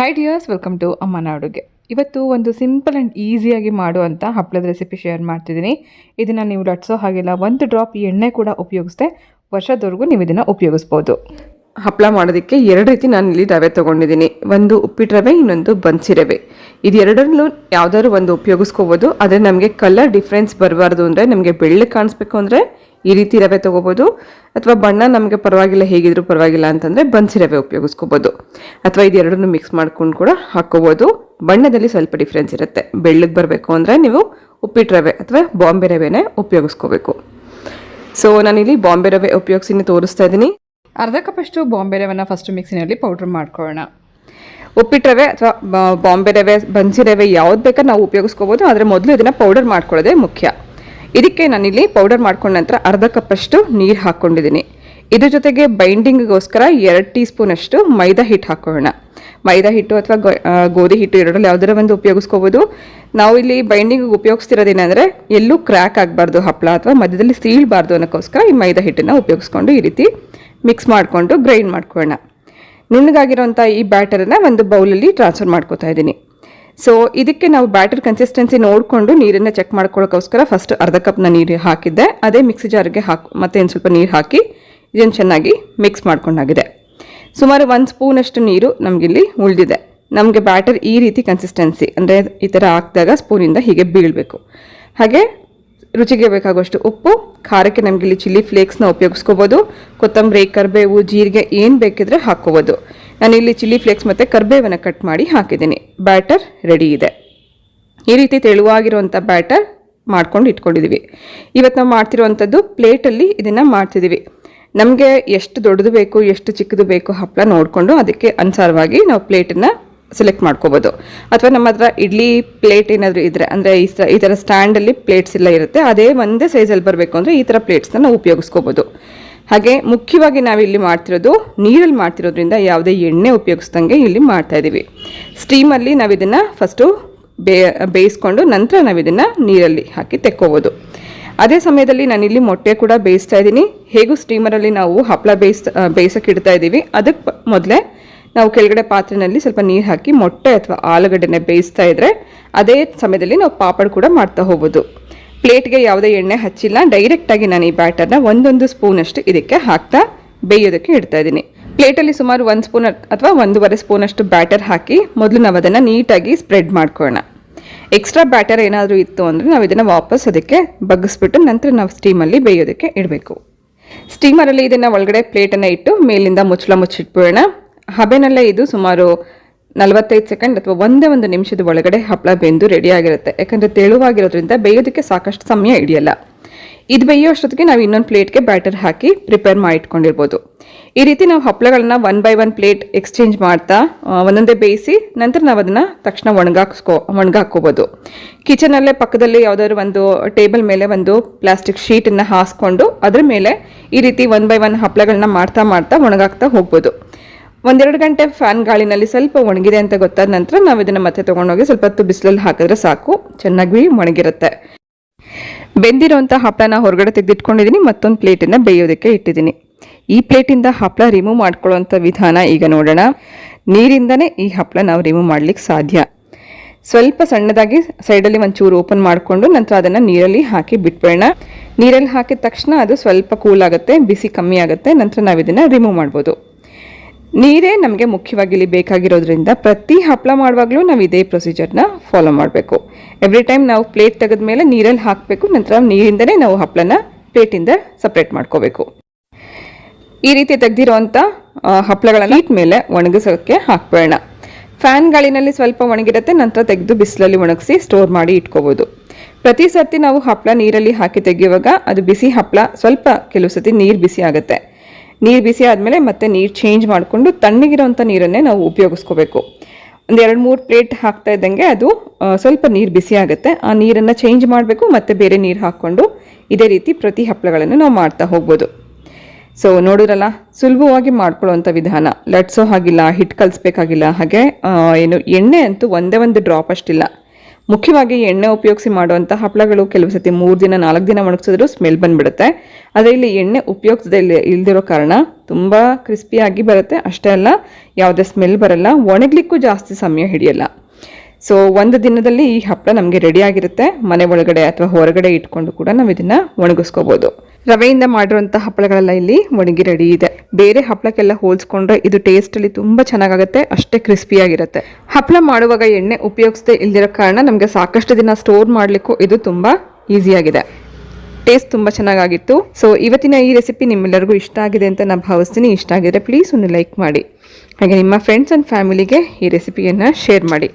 Hi dears welcome to ಅಮ್ಮನ ಅಡುಗೆ ಇವತ್ತು ಒಂದು ಸಿಂಪಲ್ ಆ್ಯಂಡ್ ಈಸಿಯಾಗಿ ಮಾಡುವಂಥ ಹಪ್ಪಳದ ರೆಸಿಪಿ ಶೇರ್ ಮಾಡ್ತಿದ್ದೀನಿ. ಇದನ್ನು ನೀವು ಲಟ್ಸೋ ಹಾಗೆಲ್ಲ ಒಂದು ಡ್ರಾಪ್ ಎಣ್ಣೆ ಕೂಡ ಉಪಯೋಗಿಸ್ದೆ ವರ್ಷದವರೆಗೂ ನೀವು ಇದನ್ನು ಉಪಯೋಗಿಸ್ಬೋದು. ಹಪ್ಪಳ ಮಾಡೋದಕ್ಕೆ ಎರಡು ರೀತಿ ನಾನು ಇಲ್ಲಿ ರವೆ ತೊಗೊಂಡಿದ್ದೀನಿ. ಒಂದು ಉಪ್ಪಿಟ್ಟು ರವೆ, ಇನ್ನೊಂದು ಬನ್ಸಿ ರವೆ. ಇದು ಎರಡರಲ್ಲೂ ಯಾವ್ದಾದ್ರು ಒಂದು ಉಪಯೋಗಿಸ್ಕೋಬೋದು. ಆದರೆ ನಮಗೆ ಕಲರ್ ಡಿಫ್ರೆನ್ಸ್ ಬರಬಾರ್ದು ಅಂದರೆ ನಮಗೆ ಬೆಳ್ಳಗೆ ಕಾಣಿಸ್ಬೇಕು ಅಂದರೆ ಈ ರೀತಿ ರವೆ ತಗೋಬೋದು. ಅಥವಾ ಬಣ್ಣ ನಮಗೆ ಪರವಾಗಿಲ್ಲ, ಹೇಗಿದ್ರು ಪರವಾಗಿಲ್ಲ ಅಂತಂದರೆ ಬನ್ಸಿ ರವೆ ಉಪಯೋಗಿಸ್ಕೋಬೋದು. ಅಥವಾ ಇದೆರಡನ್ನು ಮಿಕ್ಸ್ ಮಾಡ್ಕೊಂಡು ಕೂಡ ಹಾಕ್ಕೋಬೋದು ಬಣ್ಣದಲ್ಲಿ ಸ್ವಲ್ಪ ಡಿಫ್ರೆನ್ಸ್ ಇರುತ್ತೆ. ಬೆಳ್ಳಗೆ ಬರಬೇಕು ಅಂದರೆ ನೀವು ಉಪ್ಪಿಟ್ಟು ರವೆ ಅಥವಾ ಬಾಂಬೆ ರವೆನೇ ಉಪಯೋಗಿಸ್ಕೋಬೇಕು. ಸೊ ನಾನಿಲ್ಲಿ ಬಾಂಬೆ ರವೆ ಉಪಯೋಗಿಸಿ ತೋರಿಸ್ತಾ ಇದ್ದೀನಿ. ಅರ್ಧ ಕಪ್ಪಷ್ಟು ಬಾಂಬೆ ರವೆನ ಫಸ್ಟ್ ಮಿಕ್ಸಿನಲ್ಲಿ ಪೌಡ್ರ್ ಮಾಡ್ಕೊಳ್ಳೋಣ. ಉಪ್ಪಿಟ್ಟು ರವೆ ಅಥವಾ ಬಾಂಬೆ ರವೆ, ಬನ್ಸಿ ರವೆ ಯಾವ್ದು ಬೇಕಾದ್ರೆ ನಾವು ಉಪಯೋಗಿಸ್ಕೋಬೋದು. ಆದರೆ ಮೊದಲು ಇದನ್ನು ಪೌಡರ್ ಮಾಡ್ಕೊಳ್ಳೋದೇ ಮುಖ್ಯ. ಇದಕ್ಕೆ ನಾನಿಲ್ಲಿ ಪೌಡರ್ ಮಾಡ್ಕೊಂಡ ನಂತರ ಅರ್ಧ ಕಪ್ಪಷ್ಟು ನೀರು ಹಾಕ್ಕೊಂಡಿದ್ದೀನಿ. ಇದ್ರ ಜೊತೆಗೆ ಬೈಂಡಿಂಗ್ಗೋಸ್ಕರ ಎರಡು ಟೀ ಸ್ಪೂನಷ್ಟು ಮೈದಾ ಹಿಟ್ಟು ಹಾಕೊಳ್ಳೋಣ ಮೈದಾ ಹಿಟ್ಟು ಅಥವಾ ಗೋಧಿ ಹಿಟ್ಟು ಎರಡರಲ್ಲಿ ಯಾವುದರ ಒಂದು ಉಪಯೋಗಿಸ್ಕೋಬೋದು. ನಾವು ಇಲ್ಲಿ ಬೈಂಡಿಂಗ್ ಉಪಯೋಗಿಸ್ತಿರೋದೇನೆಂದರೆ ಎಲ್ಲೂ ಕ್ರ್ಯಾಕ್ ಆಗಬಾರ್ದು ಹಪ್ಪಳ ಅಥವಾ ಮಧ್ಯದಲ್ಲಿ ಸೀಳಬಾರ್ದು ಅನ್ನೋಕ್ಕೋಸ್ಕರ ಈ ಮೈದಾ ಹಿಟ್ಟನ್ನು ಉಪಯೋಗಿಸ್ಕೊಂಡು ಈ ರೀತಿ ಮಿಕ್ಸ್ ಮಾಡಿಕೊಂಡು ಗ್ರೈಂಡ್ ಮಾಡ್ಕೊಳ್ಳೋಣ. ನುಣ್ಣಗಾಗಿರೋಂಥ ಈ ಬ್ಯಾಟರನ್ನು ಒಂದು ಬೌಲಲ್ಲಿ ಟ್ರಾನ್ಸ್ಫರ್ ಮಾಡ್ಕೋತಾ ಇದ್ದೀನಿ. ಸೊ ಇದಕ್ಕೆ ನಾವು ಬ್ಯಾಟರ್ ಕನ್ಸಿಸ್ಟೆನ್ಸಿ ನೋಡಿಕೊಂಡು ನೀರನ್ನು ಚೆಕ್ ಮಾಡ್ಕೊಳ್ಳೋಕ್ಕೋಸ್ಕರ ಫಸ್ಟ್ ಅರ್ಧ ಕಪ್ನ ನೀರು ಹಾಕಿದ್ದೆ. ಅದೇ ಮಿಕ್ಸಿ ಜಾರ್ಗೆ ಹಾಕಿ, ಮತ್ತೆ ಒಂದು ಸ್ವಲ್ಪ ನೀರು ಹಾಕಿ, ಇದನ್ನು ಚೆನ್ನಾಗಿ ಮಿಕ್ಸ್ ಮಾಡ್ಕೊಂಡಾಗಿದೆ. ಸುಮಾರು ಒಂದು ಸ್ಪೂನಷ್ಟು ನೀರು ನಮಗಿಲ್ಲಿ ಉಳಿದಿದೆ. ನಮಗೆ ಬ್ಯಾಟರ್ ಈ ರೀತಿ ಕನ್ಸಿಸ್ಟೆನ್ಸಿ ಅಂದರೆ ಈ ಥರ ಹಾಕಿದಾಗ ಸ್ಪೂನಿಂದ ಹೀಗೆ ಬೀಳಬೇಕು. ಹಾಗೆ ರುಚಿಗೆ ಬೇಕಾಗುವಷ್ಟು ಉಪ್ಪು, ಖಾರಕ್ಕೆ ನಮಗೆ ಇಲ್ಲಿ ಚಿಲ್ಲಿ ಫ್ಲೇಕ್ಸ್ನ ಉಪಯೋಗಿಸ್ಕೋಬೋದು. ಕೊತ್ತಂಬರಿ, ಕರಿಬೇವು, ಜೀರಿಗೆ ಏನು ಬೇಕಿದ್ರೆ ಹಾಕ್ಕೋಬೋದು. ನಾನು ಇಲ್ಲಿ ಚಿಲ್ಲಿ ಫ್ಲೇಕ್ಸ್ ಮತ್ತು ಕರಿಬೇವನ್ನು ಕಟ್ ಮಾಡಿ ಹಾಕಿದ್ದೀನಿ. ಬ್ಯಾಟರ್ ರೆಡಿ ಇದೆ. ಈ ರೀತಿ ತೆಳುವಾಗಿರುವಂಥ ಬ್ಯಾಟರ್ ಮಾಡ್ಕೊಂಡು ಇಟ್ಕೊಂಡಿದ್ದೀವಿ ಇವತ್ತು ನಾವು ಮಾಡ್ತಿರುವಂಥದ್ದು ಪ್ಲೇಟಲ್ಲಿ ಇದನ್ನು ಮಾಡ್ತಿದ್ದೀವಿ ನಮಗೆ ಎಷ್ಟು ದೊಡ್ಡದು ಬೇಕು, ಎಷ್ಟು ಚಿಕ್ಕದು ಬೇಕು ಹಪ್ಪಳ ನೋಡಿಕೊಂಡು ಅದಕ್ಕೆ ಅನುಸಾರವಾಗಿ ನಾವು ಪ್ಲೇಟನ್ನು ಸೆಲೆಕ್ಟ್ ಮಾಡ್ಕೋಬೋದು. ಅಥವಾ ನಮ್ಮ ಹತ್ರ ಇಡ್ಲಿ ಪ್ಲೇಟ್ ಏನಾದರೂ ಇದ್ದರೆ ಅಂದರೆ ಈ ಈ ಥರ ಸ್ಟ್ಯಾಂಡಲ್ಲಿ ಪ್ಲೇಟ್ಸ್ ಎಲ್ಲ ಇರುತ್ತೆ, ಅದೇ ಒಂದೇ ಸೈಜಲ್ಲಿ ಬರಬೇಕು ಅಂದರೆ ಈ ಥರ ಪ್ಲೇಟ್ಸ್ನ ನಾವು ಉಪಯೋಗಿಸ್ಕೋಬೋದು. ಹಾಗೆ ಮುಖ್ಯವಾಗಿ ನಾವು ಇಲ್ಲಿ ಮಾಡ್ತಿರೋದು, ನೀರಲ್ಲಿ ಮಾಡ್ತಿರೋದ್ರಿಂದ ಯಾವುದೇ ಎಣ್ಣೆ ಉಪಯೋಗಿಸ್ದಂಗೆ ಇಲ್ಲಿ ಮಾಡ್ತಾ ಇದ್ದೀವಿ. ಸ್ಟೀಮಲ್ಲಿ ನಾವು ಇದನ್ನು ಫಸ್ಟು ಬೇ, ಬೇಯಿಸ್ಕೊಂಡು ನಂತರ ನಾವು ಇದನ್ನು ನೀರಲ್ಲಿ ಹಾಕಿ ತೆಕ್ಕೋಬೋದು. ಅದೇ ಸಮಯದಲ್ಲಿ ನಾನಿಲ್ಲಿ ಮೊಟ್ಟೆ ಕೂಡ ಬೇಯಿಸ್ತಾ ಇದ್ದೀನಿ. ಹೇಗೂ ಸ್ಟೀಮರಲ್ಲಿ ನಾವು ಹಪ್ಪಳ ಬೇಯಿಸ್, ಬೇಯಿಸೋಕೆ ಇಡ್ತಾ ಇದ್ದೀವಿ. ಅದಕ್ಕೆ ಮೊದಲೇ ನಾವು ಕೆಳಗಡೆ ಪಾತ್ರೆಯಲ್ಲಿ ಸ್ವಲ್ಪ ನೀರು ಹಾಕಿ ಮೊಟ್ಟೆ ಅಥವಾ ಆಲೂಗಡ್ಡೆನೇ ಬೇಯಿಸ್ತಾ ಇದ್ರೆ, ಅದೇ ಸಮಯದಲ್ಲಿ ನಾವು ಪಾಪಡ್ ಕೂಡ ಮಾಡ್ತಾ ಹೋಗ್ಬೋದು. ಪ್ಲೇಟ್ಗೆ ಯಾವುದೇ ಎಣ್ಣೆ ಹಚ್ಚಿಲ್ಲ. ಡೈರೆಕ್ಟಾಗಿ ನಾನು ಈ ಬ್ಯಾಟರ್ನ ಒಂದೊಂದು ಸ್ಪೂನಷ್ಟು ಇದಕ್ಕೆ ಹಾಕ್ತಾ ಬೇಯೋದಕ್ಕೆ ಇಡ್ತಾ ಇದ್ದೀನಿ. ಪ್ಲೇಟಲ್ಲಿ ಸುಮಾರು ಒಂದು ಸ್ಪೂನ್ ಅಥವಾ ಒಂದೂವರೆ ಸ್ಪೂನಷ್ಟು ಬ್ಯಾಟರ್ ಹಾಕಿ ಮೊದಲು ನಾವು ಅದನ್ನು ನೀಟಾಗಿ ಸ್ಪ್ರೆಡ್ ಮಾಡ್ಕೊಳ್ಳೋಣ. ಎಕ್ಸ್ಟ್ರಾ ಬ್ಯಾಟರ್ ಏನಾದರೂ ಇತ್ತು ಅಂದರೆ ನಾವು ಇದನ್ನು ವಾಪಸ್ ಅದಕ್ಕೆ ಬಗ್ಗಿಸ್ಬಿಟ್ಟು ನಂತರ ನಾವು ಸ್ಟೀಮಲ್ಲಿ ಬೇಯೋದಕ್ಕೆ ಇಡಬೇಕು. ಸ್ಟೀಮರಲ್ಲಿ ಇದನ್ನು ಒಳಗಡೆ ಪ್ಲೇಟನ್ನು ಇಟ್ಟು ಮೇಲಿಂದ ಮುಚ್ಚಳ ಮುಚ್ಚಿಟ್ಬಿಡೋಣ. ಹಬೆನಲ್ಲೇ ಇದು ಸುಮಾರು ನಲವತ್ತೈದು ಸೆಕೆಂಡ್ ಅಥವಾ ಒಂದೇ ಒಂದು ನಿಮಿಷದ ಒಳಗಡೆ ಹಪ್ಪಳ ಬೆಂದು ರೆಡಿ ಆಗಿರುತ್ತೆ. ಯಾಕಂದರೆ ತೆಳುವಾಗಿರೋದ್ರಿಂದ ಬೇಯೋದಕ್ಕೆ ಸಾಕಷ್ಟು ಸಮಯ ಹಿಡಿಯಲ್ಲ. ಇದು ಬೇಯೋ ಅಷ್ಟೊತ್ತಿಗೆ ನಾವು ಇನ್ನೊಂದು ಪ್ಲೇಟ್ಗೆ ಬ್ಯಾಟರ್ ಹಾಕಿ ಪ್ರಿಪೇರ್ ಮಾಡಿಟ್ಕೊಂಡಿರ್ಬೋದು. ಈ ರೀತಿ ನಾವು ಹಪ್ಪಳಗಳನ್ನ one by one plate exchange ಮಾಡ್ತಾ ಒಂದೊಂದೇ ಬೇಯಿಸಿ ನಂತರ ನಾವು ಅದನ್ನು ತಕ್ಷಣ ಒಣಗಾಕ್ಸ್ಕೋ, ಒಣಗಾಕೋಬೋದು. ಕಿಚನಲ್ಲೇ ಪಕ್ಕದಲ್ಲಿ ಯಾವುದಾದ್ರು ಒಂದು ಟೇಬಲ್ ಮೇಲೆ ಒಂದು ಪ್ಲಾಸ್ಟಿಕ್ ಶೀಟನ್ನು ಹಾಸ್ಕೊಂಡು ಅದರ ಮೇಲೆ ಈ ರೀತಿ ಒನ್ ಬೈ ಒನ್ ಹಪ್ಪಳಗಳನ್ನ ಮಾಡ್ತಾ ಮಾಡ್ತಾ ಒಣಗಾಕ್ತಾ ಹೋಗ್ಬೋದು. ಒಂದೆರಡು ಗಂಟೆ ಫ್ಯಾನ್ ಗಾಳಿನಲ್ಲಿ ಸ್ವಲ್ಪ ಒಣಗಿದೆ ಅಂತ ಗೊತ್ತಾದ ನಂತರ ನಾವು ಇದನ್ನು ಮತ್ತೆ ತೊಗೊಂಡೋಗಿ ಸ್ವಲ್ಪ ಹೊತ್ತು ಬಿಸಿಲಲ್ಲಿ ಹಾಕಿದ್ರೆ ಸಾಕು. ಚೆನ್ನಾಗಿ ಒಣಗಿರುತ್ತೆ. ಬೆಂದಿರೋಂಥ ಹಪ್ಪಳನ ಹೊರಗಡೆ ತೆಗೆದಿಟ್ಕೊಂಡಿದ್ದೀನಿ ಮತ್ತೊಂದು ಪ್ಲೇಟನ್ನು ಬೇಯೋದಕ್ಕೆ ಇಟ್ಟಿದ್ದೀನಿ ಈ ಪ್ಲೇಟಿಂದ ಹಪ್ಪಳ ರಿಮೂವ್ ಮಾಡ್ಕೊಳ್ಳೋಂಥ ವಿಧಾನ ಈಗ ನೋಡೋಣ. ನೀರಿಂದನೇ ಈ ಹಪ್ಪಳ ನಾವು ರಿಮೂವ್ ಮಾಡ್ಲಿಕ್ಕೆ ಸಾಧ್ಯ. ಸ್ವಲ್ಪ ಸಣ್ಣದಾಗಿ ಸೈಡಲ್ಲಿ ಒಂಚೂರು ಓಪನ್ ಮಾಡಿಕೊಂಡು ನಂತರ ಅದನ್ನು ನೀರಲ್ಲಿ ಹಾಕಿ ಬಿಟ್ಬಿಡೋಣ. ನೀರಲ್ಲಿ ಹಾಕಿದ ತಕ್ಷಣ ಅದು ಸ್ವಲ್ಪ ಕೂಲ್ ಆಗುತ್ತೆ, ಬಿಸಿ ಕಮ್ಮಿ ಆಗುತ್ತೆ, ನಂತರ ನಾವು ಇದನ್ನು ರಿಮೂವ್ ಮಾಡ್ಬೋದು. ನೀರೇ ನಮಗೆ ಮುಖ್ಯವಾಗಿ ಇಲ್ಲಿ ಬೇಕಾಗಿರೋದ್ರಿಂದ ಪ್ರತಿ ಹಪ್ಪಳ ಮಾಡುವಾಗಲೂ ನಾವು ಇದೇ ಪ್ರೊಸೀಜರ್ನ ಫಾಲೋ ಮಾಡಬೇಕು. ಎವ್ರಿ ಟೈಮ್ ನಾವು ಪ್ಲೇಟ್ ತೆಗೆದ ಮೇಲೆ ನೀರಲ್ಲಿ ಹಾಕಬೇಕು, ನಂತರ ನೀರಿಂದನೇ ನಾವು ಹಪ್ಪಳನ ಪ್ಲೇಟಿಂದ ಸಪ್ರೇಟ್ ಮಾಡ್ಕೋಬೇಕು. ಈ ರೀತಿ ತೆಗೆದಿರೋಂಥ ಹಪ್ಪಳಗಳನ್ನು ಹೀಟ್ ಮೇಲೆ ಒಣಗಿಸೋಕ್ಕೆ ಹಾಕ್ಬೇಡ ಫ್ಯಾನ್ ಗಾಳಿನಲ್ಲಿ ಸ್ವಲ್ಪ ಒಣಗಿರುತ್ತೆ, ನಂತರ ತೆಗೆದು ಬಿಸಿಲಲ್ಲಿ ಒಣಗಿಸಿ ಸ್ಟೋರ್ ಮಾಡಿ ಇಟ್ಕೋಬೋದು. ಪ್ರತಿ ಸರ್ತಿ ನಾವು ಹಪ್ಪಳ ನೀರಲ್ಲಿ ಹಾಕಿ ತೆಗೆಯುವಾಗ ಅದು ಬಿಸಿ ಹಪ್ಪಳ ಸ್ವಲ್ಪ ಕೆಲವು ಸತಿ ನೀರು ಬಿಸಿ ಆಗುತ್ತೆ. ನೀರು ಬಿಸಿ ಆದಮೇಲೆ ಮತ್ತೆ ನೀರು ಚೇಂಜ್ ಮಾಡಿಕೊಂಡು ತಣ್ಣಗಿರೋಂಥ ನೀರನ್ನೇ ನಾವು ಉಪಯೋಗಿಸ್ಕೋಬೇಕು. ಒಂದು ಎರಡು ಮೂರು ಪ್ಲೇಟ್ ಹಾಕ್ತಾ ಇದ್ದಂಗೆ ಅದು ಸ್ವಲ್ಪ ನೀರು ಬಿಸಿ ಆಗುತ್ತೆ. ಆ ನೀರನ್ನು ಚೇಂಜ್ ಮಾಡಬೇಕು ಮತ್ತು ಬೇರೆ ನೀರು ಹಾಕ್ಕೊಂಡು ಇದೇ ರೀತಿ ಪ್ರತಿ ಹಪ್ಪಳಗಳನ್ನು ನಾವು ಮಾಡ್ತಾ ಹೋಗ್ಬೋದು. ಸೊ ನೋಡಿರಲ್ಲ ಸುಲಭವಾಗಿ ಮಾಡ್ಕೊಳ್ಳೋವಂಥ ವಿಧಾನ. ಲಟ್ಸೋ ಹಾಗಿಲ್ಲ ಹಿಟ್ಟು ಕಲಿಸ್ಬೇಕಾಗಿಲ್ಲ, ಹಾಗೆ ಏನು, ಎಣ್ಣೆ ಅಂತೂ ಒಂದೇ ಒಂದು ಡ್ರಾಪ್ ಅಷ್ಟಿಲ್ಲ. ಮುಖ್ಯವಾಗಿ ಎಣ್ಣೆ ಉಪಯೋಗಿಸಿ ಮಾಡುವಂಥ ಹಪ್ಪಳಗಳು ಕೆಲವು ಸತಿ ಮೂರು ದಿನ, ನಾಲ್ಕು ದಿನ ಒಣಗಿಸಿದ್ರು ಸ್ಮೆಲ್ ಬಂದ್ಬಿಡುತ್ತೆ. ಆದರೆ ಇಲ್ಲಿ ಎಣ್ಣೆ ಉಪಯೋಗಿಸದೆ ಇಲ್ದಿರೋ ಕಾರಣ ತುಂಬ ಕ್ರಿಸ್ಪಿಯಾಗಿ ಬರುತ್ತೆ. ಅಷ್ಟೇ ಅಲ್ಲ, ಯಾವುದೇ ಸ್ಮೆಲ್ ಬರಲ್ಲ, ಒಣಗ್ಲಿಕ್ಕೂ ಜಾಸ್ತಿ ಸಮಯ ಹಿಡಿಯಲ್ಲ. ಸೊ ಒಂದು ದಿನದಲ್ಲಿ ಈ ಹಪ್ಪಳ ನಮಗೆ ರೆಡಿಯಾಗಿರುತ್ತೆ ಮನೆ ಒಳಗಡೆ ಅಥವಾ ಹೊರಗಡೆ ಇಟ್ಕೊಂಡು ಕೂಡ ನಾವು ಇದನ್ನು ಒಣಗಿಸ್ಕೋಬಹುದು ರವೆಯಿಂದ ಮಾಡಿರುವಂಥ ಹಪ್ಪಳಗಳೆಲ್ಲ ಇಲ್ಲಿ ಒಣಗಿ ರೆಡಿ ಇದೆ. ಬೇರೆ ಹಪ್ಪಳಕ್ಕೆಲ್ಲ ಹೋಲಿಸ್ಕೊಂಡ್ರೆ ಇದು ಟೇಸ್ಟಲ್ಲಿ ತುಂಬ ಚೆನ್ನಾಗಾಗುತ್ತೆ, ಅಷ್ಟೇ ಕ್ರಿಸ್ಪಿಯಾಗಿರುತ್ತೆ ಹಪ್ಪಳ ಮಾಡುವಾಗ ಎಣ್ಣೆ ಉಪಯೋಗಿಸದೆ ಇಲ್ದಿರೋ ಕಾರಣ ನಮಗೆ ಸಾಕಷ್ಟು ದಿನ ಸ್ಟೋರ್ ಮಾಡಲಿಕ್ಕೂ ಇದು ತುಂಬ ಈಸಿಯಾಗಿದೆ ಟೇಸ್ಟ್ ತುಂಬ ಚೆನ್ನಾಗಾಗಿತ್ತು. ಸೊ ಇವತ್ತಿನ ಈ ರೆಸಿಪಿ ನಿಮ್ಮೆಲ್ಲರಿಗೂ ಇಷ್ಟ ಆಗಿದೆ ಅಂತ ನಾನು ಭಾವಿಸ್ತೀನಿ. ಇಷ್ಟ ಆಗಿದ್ರೆ ಪ್ಲೀಸ್ ಒಂದು ಲೈಕ್ ಮಾಡಿ. ಹಾಗೆ ನಿಮ್ಮ ಫ್ರೆಂಡ್ಸ್ ಆ್ಯಂಡ್ ಫ್ಯಾಮಿಲಿಗೆ ಈ ರೆಸಿಪಿಯನ್ನು ಶೇರ್ ಮಾಡಿ.